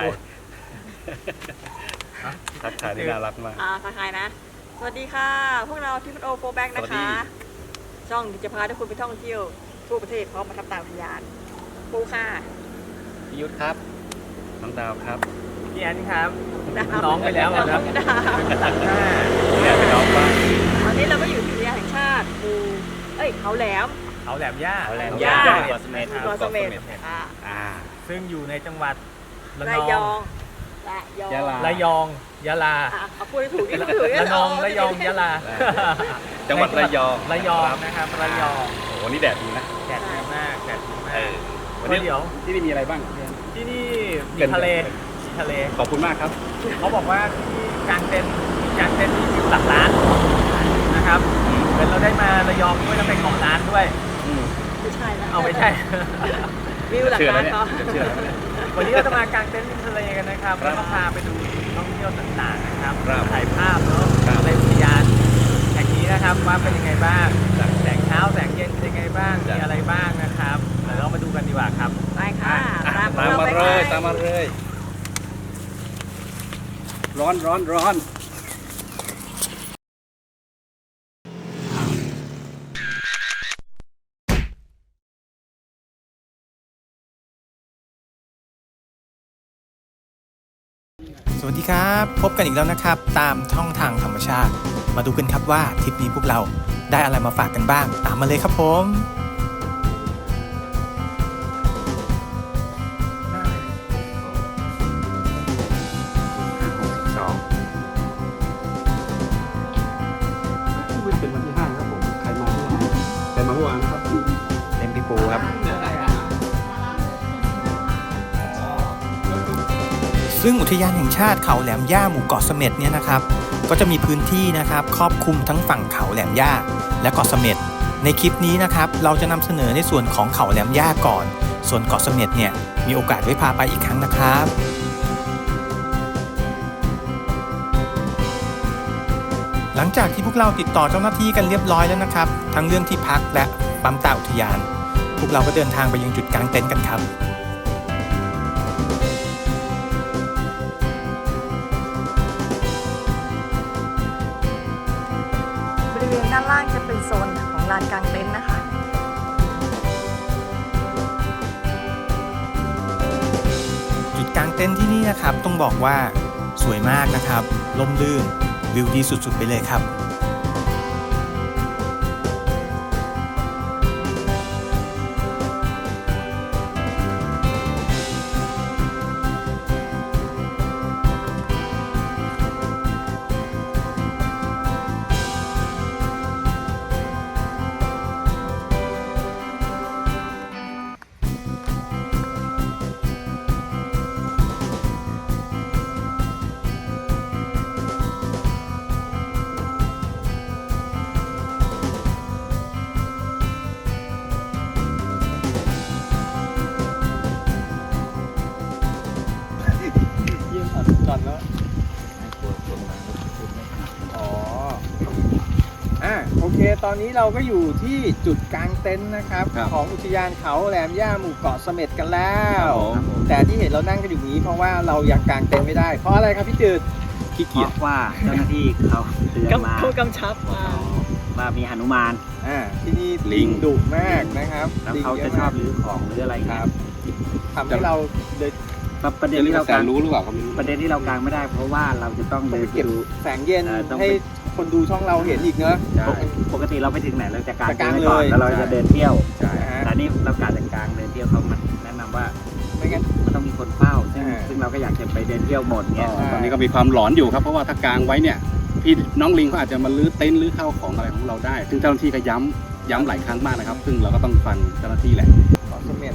แอะแอะทักทายทักทายที่น่ารักมาก อ่าทักทายนะ สวัสดีค่ะ พวกเราทีมโอโฟแบ็กนะสวัสดี คะ ช่องที่จะพาทุกคนไปท่องเที่ยวทั่วประเทศพร้อมประทับตาอุทยานปูค่ะพี่ยุทธครับ น้องดาวครับพี่แอนครับดาวน้องไปแล้วอะครับ ดาวตัดหน้าแอบไปน้องบ้างตอนนี้เราก็อยู่ที่อุทยานแห่งชาติปูเอ้ยเขาแหลม เขาแหลมย่าเขาแหลมย่าย่าเกาะเสม็ด เกาะเสม็ดอ่า อ่า ซึ่งอยู่ในจังหวัด ระระนยออง งระยองยะลา ระยอง ยะลา อะเอาพูดให้ถูกที่ถูกระนอง ระยอง ยะลา จังหวัดระยองระยองนะครับ ระยอง โอ้โหนี่แดดดีนะแดดดีมาก แดดดีมาเอกอวันก็นี้เดี๋ยว ที่นี่มีอะไรบ้าง ที่นี่มีเกินทะเลเกิน มีทะเล ขอบคุณมากครับ เขาบอกว่าที่กลางเต็นท์กลางเต็นท์ที่อยู่หลักล้านนะครับเหมือนเราได้มาระยองด้วยแล้วไปเกาะล้านด้วย อืมไม่ใช่นะเอาไม่ใช่ วิวหลักเชื่อล้าแล้วนเนี่ยเขา เชื่อแล้วเนี่ย วันนี้เราจะมากางเต็นท์ริมทะเลกันนะครับครับแล้วก็พาไปดูท่องเที่ยวต่างๆนะครับครับถ่ายภาพเนาะครับในอุทยานแห่งนี้นะครับว่าเป็นยังไงบ้างแสงเช้าแสงเย็นเป็นยังไงบ้างจ้ะ มีอะไรบ้างนะครับเดี๋ยวเรามาดูกันดีกว่าครับไปค่ะอะตามตามมาไปเลย ค่ะตามมาเลย ร้อนร้อนร้อน ดีครับ พบกันอีกแล้วนะครับ ตามท่องทางธรรมชาติ มาดูกันครับว่าทริปนี้พวกเราได้อะไรมาฝากกันบ้าง ตามมาเลยครับผม ซึ่งอุทยานแห่งชาติเขาแหลมย่าหมู่เกาะเสม็ดเนี่ยนะครับ ก็จะมีพื้นที่นะครับครอบคลุมทั้งฝั่งเขาแหลมย่าและเกาะเสม็ดในคลิปนี้นะครับเราจะนำเสนอในส่วนของเขาแหลมย่าก่อน ส่วนเกาะเสม็ดเนี่ยมีโอกาสไว้พาไปอีกครั้งนะครับหลังจากที่พวกเราติดต่อเจ้าหน้าที่กันเรียบร้อยแล้วนะครับ ทั้งเรื่องที่พักและปั๊มตาอุทยาน พวกเราก็เดินทางไปยังจุดกลางเต็นท์กันครับ นของลานกลางเต็นท์นะคะจุดกลางเต็นท์ที่นี่นะครับต้องบอกว่าสวยมากนะครับลมลื่นวิวดีสุดๆไปเลยครับ ตอนนี้เราก็อยู่ที่จุดกลางเต็นท์นะครับ ครับของอุทยานเขาแหลมย่าหมู่เกาะเสม็ดกันแล้ว ครับผม แต่ที่เห็นเรานั่งกันอยู่นี้เพราะว่าเรายังกางเต็นท์ไม่ได้ เพราะอะไรครับพี่จืดขี้เพเกียจ ราะว่าเจ้าหน้าที่เขาเตือนมาเขากำชับมา ว่ามีหนุมาน อ่าที่นี่ลิลิงงดุมากนะครับแล้วลิงเขายจะมชอบกรื้อของหรืออะไรคเงี้รัยบทำให้เราเลยประเด็นจะเรียที่กเราว่าแสกางนรู้หรือเปล่าก็ไม่รู้ ประเด็นที่เรากางไม่ได้ เพราะว่าเราจะต้องต้องเดิไปนเก็บดู แสงเย็นเออต้องไปให้ คนดูช่องเราเห็นอีกเนอะ ใช่ปกติเราไปถึงไหนเราจะกางจะกางไว้ก่อนเลยแล้วเราจะเดินเที่ยวใช่ฮะ แต่นี่เรากางจะกางเดินเที่ยวเขามันแนะนำว่าไม่งั้น มันต้องมีคนเฝ้าซึ่งอ่า ซึ่งเราก็อยากจะไปเดินเที่ยวหมดเนี่ย ตอนนี้ก็มีความหลอนอยู่ครับ เพราะว่าถ้ากางไว้เนี่ยพี่น้องลิงเขาอาจจะมาลื้อเต็นท์ลื้อข้าวของอะไรของเราได้ ซึ่งเจ้าหน้าที่ก็ย้ำย้ำหลายครั้งมากนะครับ ซึ่งเราก็ต้องฟังเจ้าหน้าที่แหละเกาะเสม็ด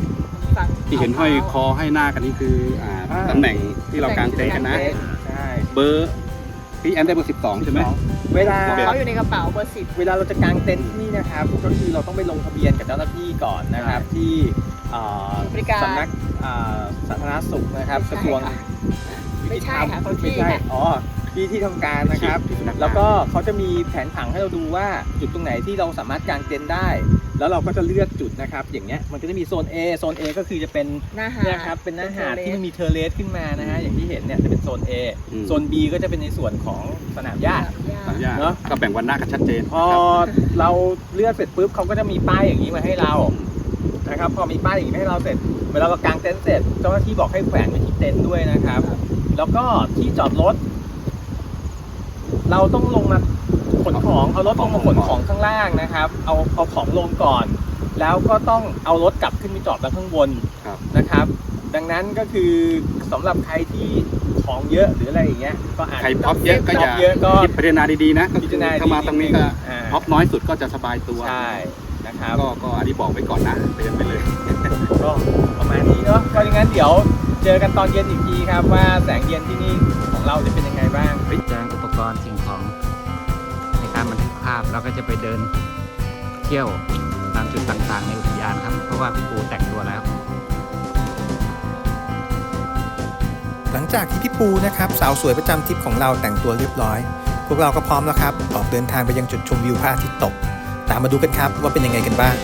ฝั่งที่เห็นห้อยคอให้หน้ากันนี่คืออ่าอ่า ตำแหน่งที่เรากางเต็นท์กันนะ ใช่ เบอร์ พี่แอนได้เบอร์สิบสองใช่ไหม เวลาเขาอยู่ในกระเป๋าเบอร์สิบเวลาเราจะกางเต็นท์ที่นี่นะครับ ก็คือเราต้องไปลงทะเบียนกับเจ้าหน้าที่ก่อนนะครับ ที่เอ่อบริการสำนักอ่าสาธารณสุขนะครับกระทรวงไม่ใช่ค่ะยุติธรรไม่ใช่ค่ะไม่ใช่ค่ะอ๋อ ที่ที่ทำการนะครับที่ที่ทำการแล้วก็เขาจะมีแผนผังให้เราดูว่าจุดตรงไหนที่เราสามารถกางเต็นท์ได้ แล้วเราก็จะเลือกจุดนะครับ อย่างเงี้ยมันก็จะมีโซน A โซน A ก็คือจะเป็นหน้าหาดเนี่ยครับเป็นหน้าหาดเป็นที่เทอร์เลสมันมีเทอร์เลสขึ้นมานะฮะอย่างที่เห็นเนี่ยจะเป็นโซน A อืมโซน B ก็จะเป็นในส่วนของสนามหญ้าสัญญาเนอะก็แบ่งวันหน้ากันชัดเจนพอเราเลือกเสร็จปุ๊บเขาก็จะมีป้ายอย่างนี้มาให้เรานะครับพอมีป้ายอย่างนี้มาให้เราเสร็จเวลาเรากางเต็นท์เสร็จเจ้าหน้าที่บอกให้แขวนไว้ที่เต็นท์ด้วยนะครับ แล้วก็ที่จอดรถ เราต้องลงมาขนของเอารถลงมาขนของข้างล่างนะครับ เอาเอาของลงก่อน แล้วก็ต้องเอารถกลับขึ้นไปจอดไว้ข้างบนครับนะครับ ดังนั้นก็คือสำหรับใครที่ของเยอะหรืออะไรอย่างเงี้ยก็อาจใครพ็อปเยอะก็พ็ออย่าปเยอะก็คิดพิจารณาดีๆนะพิจารณาถ้ามาตรงนี้ก็อ่าพ็อปน้อยสุดก็จะสบายตัวใช่นะครับก็ก็อันนี้บอกไว้ก่อนนะเตือนไปเลยก็ประมาณนี้เนาะก็อย่างนั้นเดี๋ยวเจอกันตอนเย็นอีกทีครับว่าแสงเย็นที่นี่ของเราจะเป็นยังไงบ้างแจ้งอุป กรณ์สิ่งของในการบันทึกภาพเราก็จะไปเดินเที่ยวตามจุดต่างๆ ในอุทยานครับ เพราะว่าพี่ปูแต่งตัวแล้ว หลังจากที่พี่ปูนะครับสาวสวยประจำทริปของเราแต่งตัวเรียบร้อย พวกเราก็พร้อมแล้วครับออกเดินทางไปยังจุดชมวิวพระอาทิตย์ตก ตามมาดูกันครับว่าเป็นยังไงกันบ้าง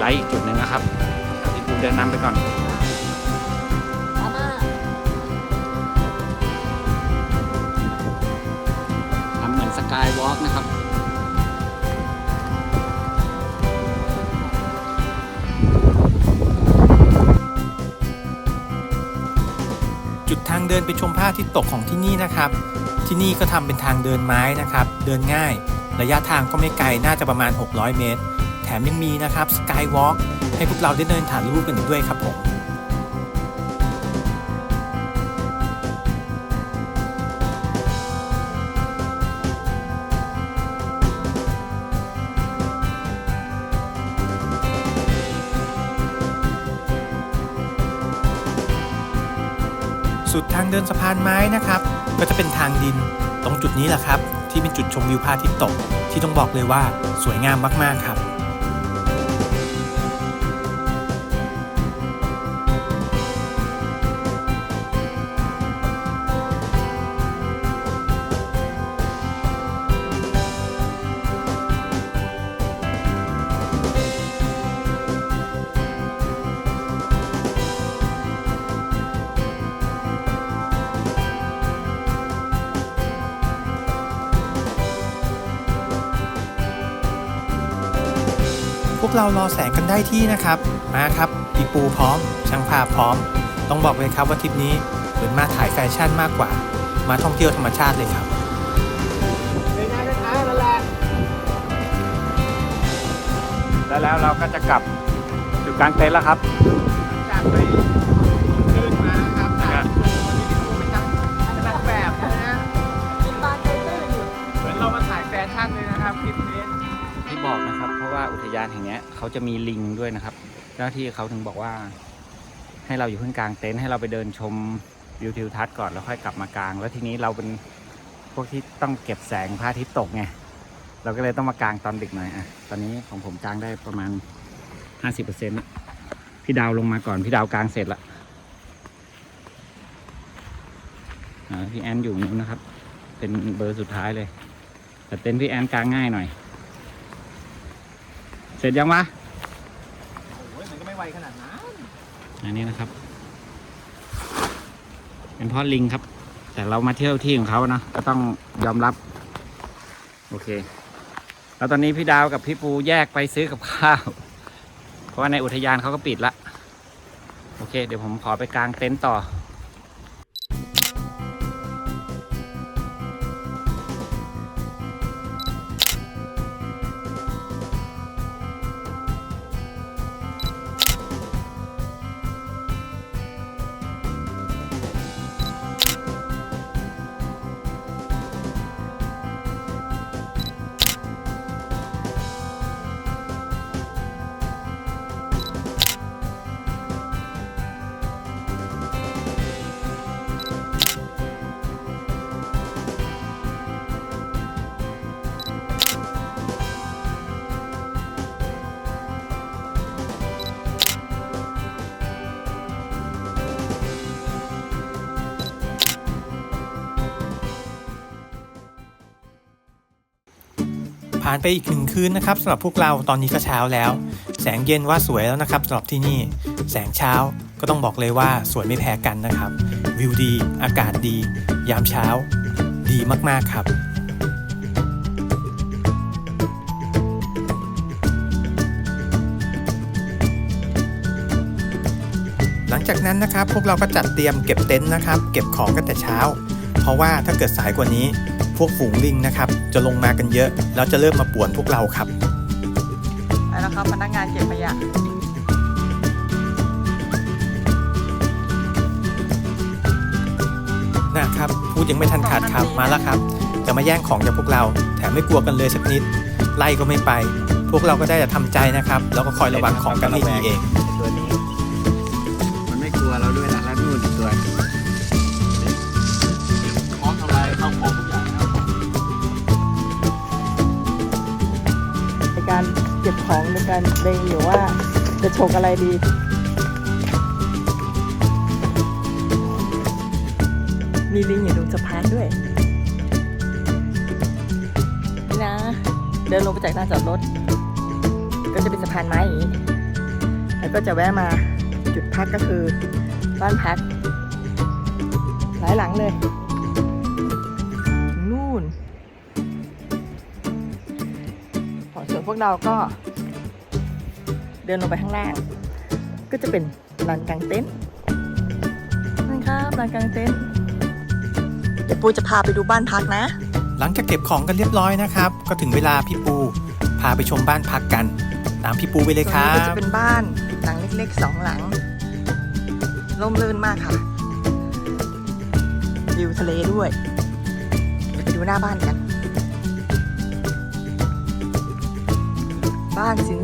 ไลท์อีกจุดหนึ่งนะครับพี่ปูเดินนำไปก่อนทำเหมือนสกายวอล์กนะครับจุดทางเดินไปชมพระอาทิตย์ตกของที่นี่นะครับ ที่นี่ก็ทำเป็นทางเดินไม้นะครับ เดินง่าย ระยะทางก็ไม่ไกล น่าจะประมาณ 600 เมตร ถมยังมีนะครับสกายวอล์กให้พวกเราได้เดินถ่ายรูปกันด้วยครับผมสุดทางเดินสะพานไม้นะครับ ก็จะเป็นทางดินตรงจุดนี้แหละครับ ที่เป็นจุดชมวิวพระอาทิตย์ตก ที่ต้องบอกเลยว่าสวยงามมาก ๆ ครับ วกเรารอแสงกันได้ที่นะครับ มาครับปีปูพร้อม ช่างภาพพร้อม ต้องบอกเลยครับว่าทริปนี้เหมือนมาถ่ายแฟชั่นมากกว่า มาท่องเที่ยวธรรมชาติเลยครับเป็นงานคล้ายๆนั่นแหละแล้วแล้วเราก็จะกลับจุดกลางเต็นท์แล้วครับ จะมีลิงด้วยนะครับ เจ้าหน้าที่เขาถึงบอกว่า ให้เราอยู่เพิ่งกลางเต็นท์ให้เราไปเดินชมวิวทิวทัศน์ก่อนแล้วค่อยกลับมากลาง แล้วทีนี้เราเป็นพวกที่ต้องเก็บแสงพระอาทิตย์ตกไงเราก็เลยต้องมากลางตอนดึกหน่อยอะตอนนี้ของผมกลางได้ประมาณห้าสิบเปอร์เซ็นต์ละพี่ดาวลงมาก่อนพี่ดาวกลางเสร็จละพี่แอนอยู่นู้นนะครับ เป็นเบอร์สุดท้ายเลย แต่เต็นท์พี่แอนกลางง่ายหน่อย เสร็จยังวะ โอ้ยมันก็ไม่ไว ขนาดนั้น อันนี้นะครับ เป็นพ่อลิงครับ แต่เรามาเที่ยวที่ของเขานะ ก็ต้องยอมรับ โอเค แล้วตอนนี้พี่ดาวกับพี่ปูแยกไปซื้อกับข้าว เพราะว่าในอุทยานเขาก็ปิดละ โอเค เดี๋ยวผมขอไปกางเต็นท์ต่อ ผ่านไปอีกหนึ่งคืนนะครับสำหรับพวกเราตอนนี้ก็เช้าแล้ว แสงเย็นว่าสวยแล้วนะครับสำหรับที่นี่ แสงเช้าก็ต้องบอกเลยว่าสวยไม่แพ้กันนะครับ วิวดี อากาศดี ยามเช้า ดีมากๆครับหลังจากนั้นนะครับพวกเราก็จัดเตรียมเก็บเต็นท์นะครับ เก็บของกันแต่เช้า เพราะว่าถ้าเกิดสายกว่านี้ พวกฝูงลิงนะครับ จะลงมากันเยอะ แล้วจะเริ่มมาป่วนพวกเราครับไปแล้วครับพนักงานเก็บขยะนะครับ พูดยังไม่ทันขาดครับมาแล้วครับ จะมาแย่งของจากพวกเรา แถมไม่กลัวกันเลยสักนิด ไล่ก็ไม่ไป พวกเราก็ได้แต่ทำใจนะครับ แล้วก็คอยระวังของกันให้ดีเอง การเก็บของในการเล็งอยู่ว่าจะฉกอะไรดีมีลิงอยู่ตรงสะพานด้วยนี่นะ เดินลงไปจากลานจอดรถ ก็จะเป็นสะพานไม้อย่างนี้ แล้วก็จะแวะมาจุดพักก็คือบ้านพักหลายหลังเลย เราก็ เดินลงไปข้างล่าง ก็จะเป็นลานกลางเต็นท์นั่นครับลานกลางเต็นท์เดี๋ยวปูจะพาไปดูบ้านพักนะ หลังจากเก็บของกันเรียบร้อยนะครับ ก็ถึงเวลาพี่ปูพาไปชมบ้านพักกัน ตามพี่ปูไปเลยคตรงรันี้ก็บจะเป็นบ้านหลังเล็กๆสองหลังร่มรื่นมากค่ะวิวทะเลด้วยเดี๋ยวไปดูหน้าบ้านกัน บ้านสิ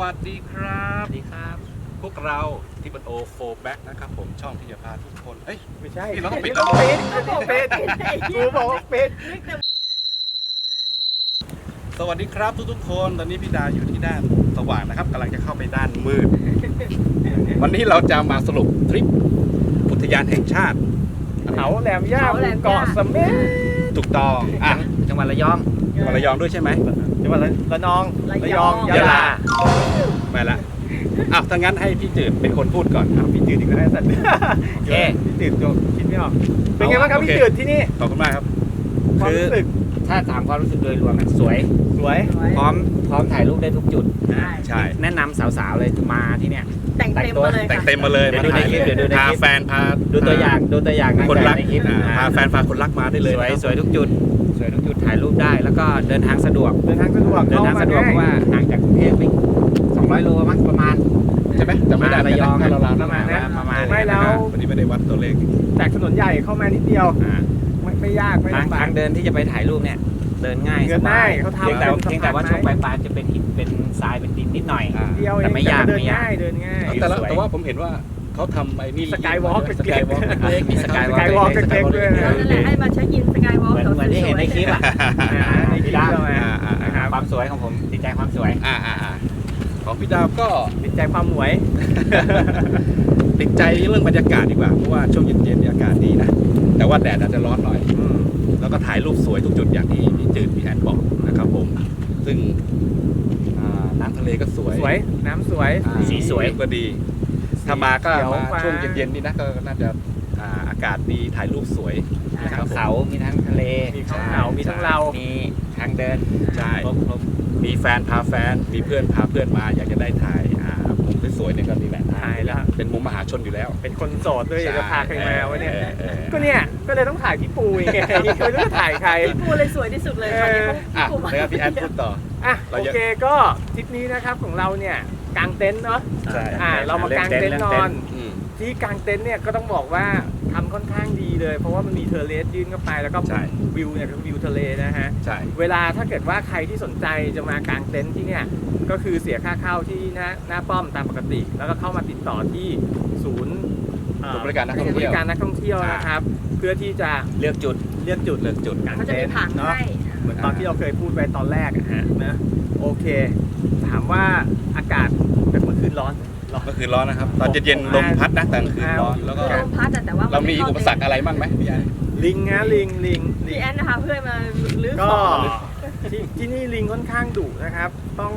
วัสดีครับ สวัสดีครับ พวกเราที่เป็นโอโฟแบ็กนะครับผมช่องที่จะพาทุกคน เอ้ย ไม่ใช่นี่เราต้องปิดต้องปิดต้องปิดกูบอกว่าปิดสวัสดีครับทุกๆคน ตอนนี้พี่ดาอยู่ที่ด้านสว่างนะครับกำลังจะเข้าไปด้านมืด วันนี้เราจะมาสรุปทริปอุทยานแห่งชาติเขาแหลมย่าเขาแหลมย่า เกาะเสม็ดถูกต้องอะจังหวัดระยองจังหวัดระยองด้วยใช่ไหม จังหวัดระนองระยองยะลาไม่ละอ้าวถ้างั้นให้พี่จืดเป็นคนพูดก่อนอ้าวพี่จืดอีกแล้วไอ้สัตว์โอเค พี่จืดจงคิดไม่ออกเป็นไงบ้างครับโอเคพี่จืดที่นี่ขอบคุณมากครับความคือรู้สึกถ้าถามความรู้สึกโดยรวมอะสวย สวย พร้อมพร้อมถ่ายรูปได้ทุกจุด ใช่ใช่แนะนำสาวๆเลยมาที่เนี่ย แต่งเต็มมาเลยแต่งค่ะ เต็มมาเลยเดี๋ยวมาดูในถ่ายคลิปเดี๋ยวดูในคลิป พาแฟนพาดูตัวอย่างดูตัวอย่างคนรักในคลิปอ่าอ่าพาแฟนพาคนรักมาได้เลยสวยนะครับ สวยทุกจุดสวยทุกจุด ถ่ายรูปได้แล้วก็เดินทางสะดวก เดินทางสะดวกเดินทางสะดวกเพราะว่าห่างจากกรุงเทพไป200โลมั้งประมาณใช่ไหมจำไม่ได้มาระยองแต่เราเราประมาณนั้นประมาณไม่แล้ววันนี้ไม่ได้วัดตัวเลขจากถนนใหญ่เข้ามานิดเดียวอ่าไม่ไม่ยากไม่ทางลำบาทากงเดินที่จะไปถ่ายรูปเนี่ยเดินง่ายเดินสบาง่ายยเขาทำเพียงแต่เป็นเพียงแต่ว่าสะพานช่วงปไม้ลายๆจะเป็นหินเป็นทรายเป็นดินนิดหน่อยอ่าเดียวเองแต่ไม่ยากเดินไม่ยากง่ายเดินง่ายแต่ละสวยแต่ว่าผมเห็นว่า เขาทำไอ้นี่สกายวอล์กสกายวอล์กเล็กๆมีสกายวอล์ก Skywalk เล็กๆด้วยนะนั่นแหละให้มาเช็คอินสกายวอล์เหมือนเหมือนที่เห็นในคลิปอะอ่าในคลิปเรามาอ่าอ่านะครับความสวยของผมติดใจความสวยอ่าอ่าอ่าของพี่ดาวก็ติดใจความหมวย ติดใจเรื่องบรรยากาศดีกว่าเพราะว่าช่วงเย็นๆเนี่ยอากาศดีนะแต่ว่าแดดอาจจะร้อนหน่อยแล้วก็ถ่ายรูปสวยทุกจุดอย่างที่พี่จืดพี่แอนบอกนะครับผม ซึ่งอ่าน้ำทะเลก็สวย สวย น้ำสวยอ่าสีสวยก็ดี ถ้ามาก็เขียวมาฟ้าช่วงเย็นๆนี่นะก็น่าจะอ่าอากาศดีถ่ายรูปสวยมีนะคทั้รับงผมเขามีทั้งทะเล มีทั้งเขามีทั้งเรา มีทางเดินใช่ ครบครบมีแฟนพาแฟน มีเพื่อนพาเพื่อนมา อยากจะได้ถ่ายอ่ามุมสวยๆเนี่ยก็นี่แหละถ่ายแล้ว เป็นมุมมหาชนอยู่แล้วเป็นคนโสดด้วยอยากจะพาใครมาวะเนี่ยออออก็เนี่ย ก็เลยต้องถ่ายพี่ปูไงไม่รู้จะถ่ายใคร พี่ปูเลยสวยที่สุดเลยตอนนี้เขาอะพี่ปูมาแล้วพี่แอนพูดต่อ อะเราโอเยอะเคก็ทริปนี้นะครับของเราเนี่ย กางเต็นท์เนาะใช่อ่า เรามากางเต็นท์นอน อืม ที่กางเต็นท์เนี่ยก็ต้องบอกว่าทำค่อนข้างดีเลย เพราะว่ามันมีเทอร์เลสยื่นเข้าไปแล้วก็ใช่ วิวเนี่ยเป็นวิวทะเลนะฮะ ใช่ เวลาถ้าเกิดว่าใครที่สนใจจะมากางเต็นท์ที่เนี่ยก็คือเสียค่าเข้าที่หน้าหน้าป้อมตามปกติ แล้วก็เข้ามาติดต่อที่ศูนย์เอ่อศูนย์บริการนักท่องบเที่ยวริการนักท่องเที่ยวนะครับ เพื่อที่จะเลือกจุดเลือกจุดเลือกจุด กางเขาจะเต็มีนท์ผังเนาะ ให้เหมือนตอนที่เราเคยพูดไปตอนแรกอะฮะนะโอเค ถามว่าอากาศ แบบเมื่อคืนร้อนร้อน เมื่อคืนร้อนนะครับ ตอนเย็นๆลมพัดนะแต่กลางคืนร้อนแล้วก็ลมพัดอะแต่ว่าเรามีอุปสรรคอะไรบ้างไหมพี่แอนลิงนะลิงลิงลิพี่งแอนนะคะเพื่อนมาลื้อก็ของ ที่ที่นี่ลิงค่อนข้างดุนะครับ ต้อง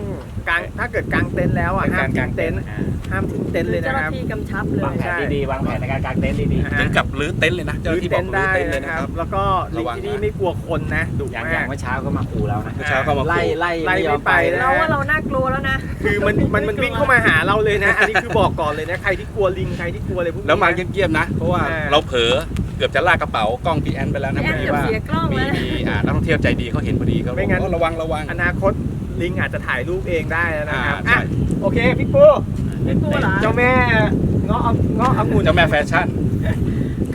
กางถ้าเกิดกางเต็นท์แล้วอะเป็นห้าการมกาทิ้งงเต็เต็นนท์ท์อ่าห้ามทิ้งเต็นท์เลยเจ้าหนะคน้ารับ ที่กำชับเลวางย แผนดีๆวางแผนในการกางเต็นท์ดีนะฮะ ถึงกับรื้อเต็นท์เลยนะเจ้าหน้ารื้อที่บเต็อกนท์รื้อได้เต็นท์เลยนะนะคครัรับ บ แล้วก็ลิงระวังที่นี่นะไม่กลัวคนนะดุๆอย่างมาอย่างก เมื่อเช้าก็มาขู่เรานะเมื่อเช้าก็มาไล่ขู่ไล่ไล่ไม่ยอมไม่ไปไปนะเราว่าเราน่ากลัวแล้วนะ คือมันมันมันวิ่งเข้ามาหาเราเลยนะ อันนี้คือบอกก่อนเลยนะ ใครที่กลัวลิงใครที่กลัวอะไรพวกนี้ แล้วมานะเงียบๆนะ เพราะว่าอ่า เราเผลอ เกือบจะลากกระเป๋ากล้องพี่แอนไปแล้วนะพี่แอนพอดีเกือบว่าเสียกล้องมีแล้ว มีอ่านักท่องเที่ยวใจดีเขาเห็นพอดีเขาบไม่อกงั้นว่าระวังระวัง อนาคตลิงอาจจะถ่ายรูปเองได้แล้วนะครับอ่าใช่ อะโอเคพี่ปูพี่ปูเหรอ เจ้าแม่เงาะเอาเงาะองุ่นเจ้าแม่แฟชั่น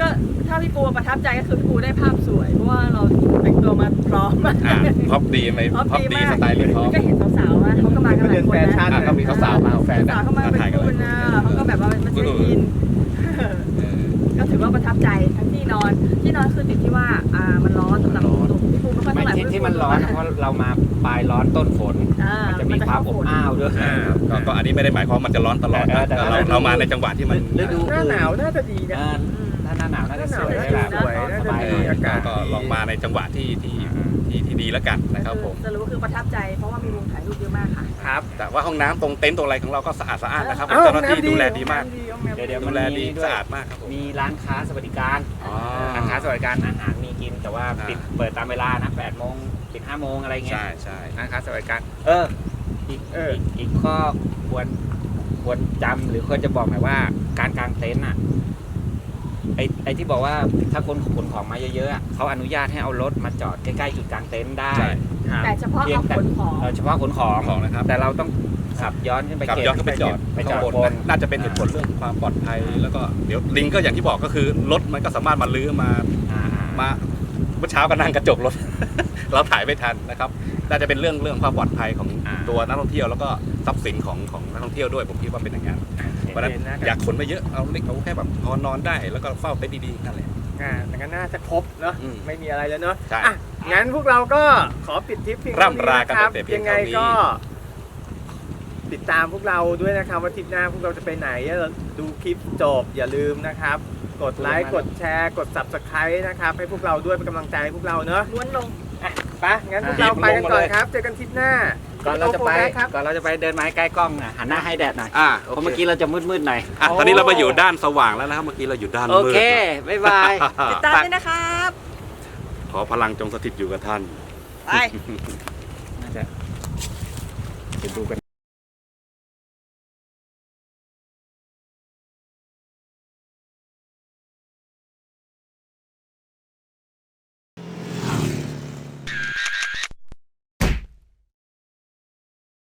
ก็ถ้าพี่ปูประทับใจก็คือพี่ปูได้ภาพสวย เพราะว่าเราแต่งตัวมาพร้อมอ่าพ็อปดีไหมพร้อมพ็อปดีดีมากสไตล์เรียนพร้อมก็เห็นสาวๆว่าเขาก็มากันหลายคนนะอ่าก็มีสาวๆมาเอาแฟนสาวๆเข้ามาเป็นถ่ายกันคู่เลย นะเขาก็แบบว่ามาเช็คอิน ก็ถือว่าประทับใจทั้งที่นอน ที่นอนคือติดที่ว่าอ่ามันร้อนสำหรับหนุ่มๆพี่ปูไม่ค่อยไม่เท่าไหร่ที่ที่มันร้อนนะเพราะเรามาปลายร้อนต้นฝน อ่ามันจะมีความอบอ้าวด้วย อ่าก็ก็อันนี้ไม่ได้หมายความว่ามันจะร้อนตลอดเอนะอแต่แต่เราฤดูเรามาในจังหวะที่มันฤดูหน้าหนาวน่าจะดีนะเออถ้าหน้าหนาวน่าจะสวยหน้าได้หนาวแบบสวยน่าจะสบายเอหน่ออยอากาศ ก็ลองมาในจังหวะที่ที่ ที่ที่ดีแล้วกันนะครับผมสรุปก็คือประทับใจเพราะว่ามีมุมถ่ายรูปเยอะมากค่ะครับ แต่ว่าห้องน้ำตรงเต็นท์ตรงอะไรของเราก็สะอาดสะอาดนะครับเอ้าเจ้าหน้าที่น้ำดูแลดีมากห้องน้ำเดี๋ยวเดี๋ยวดูมันแลมีดีด้วยสะอาดมากครับผมมีร้านค้าสวัสดิการอ๋อ ร้านค้าสวัสดิการอาหารมีกิน แต่ว่าอ่า ปิดเปิดตามเวลานะ8โมงปิด5โมงอะไรเงี้ย ใช่ใช่ร้านค้าสวัสดิการ เออ อีกเอออีกอีกข้อควรควรจำหรือควรจะบอกหน่อยว่า การกางเต็นท์อะ ไอไอที่บอกว่าถ้าคนขนของมาเยอะๆอะเขาอนุญาตให้เอารถมาจอดใกล้ๆจุดกางเต็นท์ได้ใช่แต่เฉพาะเพียงเอาแต่ขนของ เออเฉพาะขนของ ของนะครับ แต่เราต้องขับย้อนขึ้นไปขับเก็บย้อนก็ไปจอดไปจอดข้างบบนนนะน่าจะเป็นเหตุผลเรื่องความปลอดภัย แล้วก็เดี๋ยวลิงก็อย่างที่บอกก็คือรถมันก็สามารถมาลื้อมาอ่ามาเมื่อเช้าก็นั่งกระจกรถ เราถ่ายไม่ทันนะครับ น่าจะเป็นเรื่องเรื่องความปลอดภัยของอ่า ตัวนักท่องเที่ยวแล้วก็ทรัพย์สินของของนักท่องเที่ยวด้วยผมคิดว่าเป็นอย่างนั้น เพราะฉะนั้นเห็นนะอยากขนไปเยอะเอาเล็กเอาแค่แบบพอนอนได้แล้วก็เฝ้าไปดีๆนั่นแหละอ่าแต่ก็น่าจะครบเนาะอืมไม่มีอะไรแล้วเนาะใช่อะงั้นพวกเราก็ขอปิดทริปเพียงร่ำรากันเท่แต่เพียงยังไงเท่านี้ก็ติดตามพวกเราด้วยนะครับว่าทริปหน้าพวกเราจะไปไหนดูคลิปจบอย่าลืมนะครับ กดไลค์กดแชร์ กด subscribe นะครับ ให้พวกเราด้วยเป็นกำลังใจให้พวกเราเนอะม้วนลงไปงั้นพวกเราไปกันก่อนครับ เจอกันทริปหน้า ก่อนเราจะไปโฟกัสครับก่อนเราจะไปเดินไมาให้ใกล้กล้องอะหันหน้าให้แดดหน่อยอ่าเพราะเมื่อกี้เราจะมืดๆหน่อยอะตอนนี้เรามาอยู่ด้านสว่างแล้วนะครับเมื่อกี้เราอยู่ด้านโอมืดเคบ๊ายบายติดตามด้วยนะครับขอพลังจงสถิตอยู่กับท่าน ไป น่าจะเดี๋ยวดูกัน